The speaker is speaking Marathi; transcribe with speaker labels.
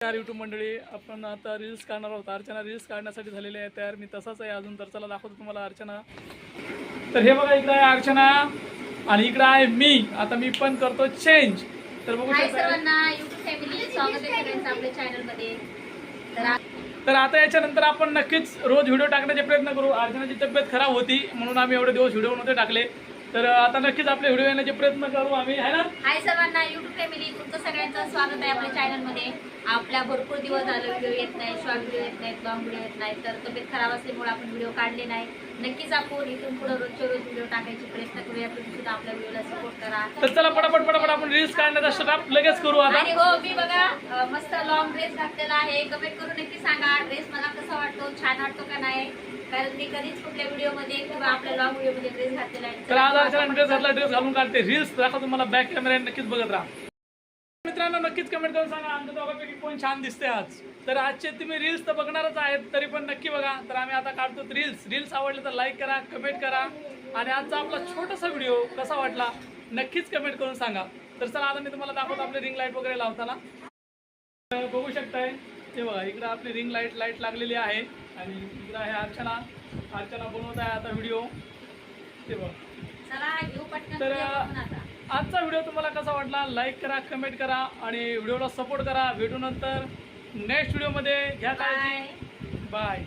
Speaker 1: नमस्कार यूट्यूब मंडळी आपण आता रील्स काढणार आहोत. अर्चना रील्स काढण्यासाठी झालेले आहे. तयार मी तसाच आहे अजून. तर चला दाखवतो तुम्हाला अर्चना. तर हे बघा इकडे आहे अर्चना आणि इकडे आहे मी. आता मी पण करतो चेंज तर बघू
Speaker 2: हाय
Speaker 1: शकता
Speaker 2: सर्वांना युट्यूब फॅमिली स्वागत आहे सगळ्यांचं आपल्या चॅनलमध्ये तर आ-
Speaker 1: तर आता याच्यानंतर आपण नक्कीच रोज व्हिडिओ टाकण्याचे प्रयत्न करू. अर्चनाची तब्येत खराब होती म्हणून आम्ही एवढे दिवस व्हिडिओ नव्हते टाकले. तर आता नक्कीच आपले व्हिडिओ येण्याचे प्रयत्न करू आम्ही है ना?
Speaker 2: हाय सर्वांना युट्यूब फॅमिली तुमचं सगळ्यांचं स्वागत आहे आपल्या चॅनलमध्ये आपल्या भरपूर दिवस झालं व्हिडिओ येत नाही शॉर्ट व्हिडिओ येत नाहीत लॉंग व्हिडिओ येत नाही तर तब्येत खराब असल्यामुळे आपण व्हिडिओ काढले नाही. नक्कीच आपण इथून पुढे रोजच्या रोज व्हिडिओ टाकायचे प्रयत्न करूया. तुम्ही सुद्धा आपल्या व्हिडिओला सपोर्ट करा.
Speaker 1: तर चला पटापट पटापट आपण रील्स काढण्याचा स्टार्ट लगेच करू आता.
Speaker 2: आणि हो मी बघा अ, मस्त लॉंग ड्रेस घातलेला आहे. कमेंट करून नक्की सांगा ड्रेस वाटतो छान वाटतो का नाही? कारण मी कधीच कुठल्या किंवा आपल्या लॉंग ड्रेस घातलेला
Speaker 1: तर आज ड्रेस घातला ड्रेस घालून काढते. रील्स तुम्हाला बॅक कॅमेरा नक्कीच बघत राहा. मित्रांनो नक्कीच कमेंट करून सांगा. आमच्या दोघांपैकी कोण छान दिसते आज? तर आजचे तुम्ही रील्स तर बघणारच आहेत तरी पण नक्की बघा. तर आम्ही आता काढतो रील्स रील्स आवडले तर लाईक करा कमेंट करा. आणि आजचा आपला छोटासा व्हिडिओ कसा वाटला नक्कीच कमेंट करून सांगा. तर चला आता मी तुम्हाला दाखवतो आपले रिंग लाइट वगैरे लावताना. तर बघू शकताय ते बघा इकडे आपली रिंग लाइट लाइट लागलेली आहे. आणि इकडे आहे अर्चना. अर्चना बनवत आहे आता व्हिडिओ ते बघा. तर, आजचा व्हिडिओ तुम्हाला कसा वाटला? लाईक करा कमेंट करा आणि व्हिडिओला सपोर्ट करा. भेटू नंतर नेक्स्ट व्हिडिओमध्ये घ्या काळजी.
Speaker 2: Bye
Speaker 1: bye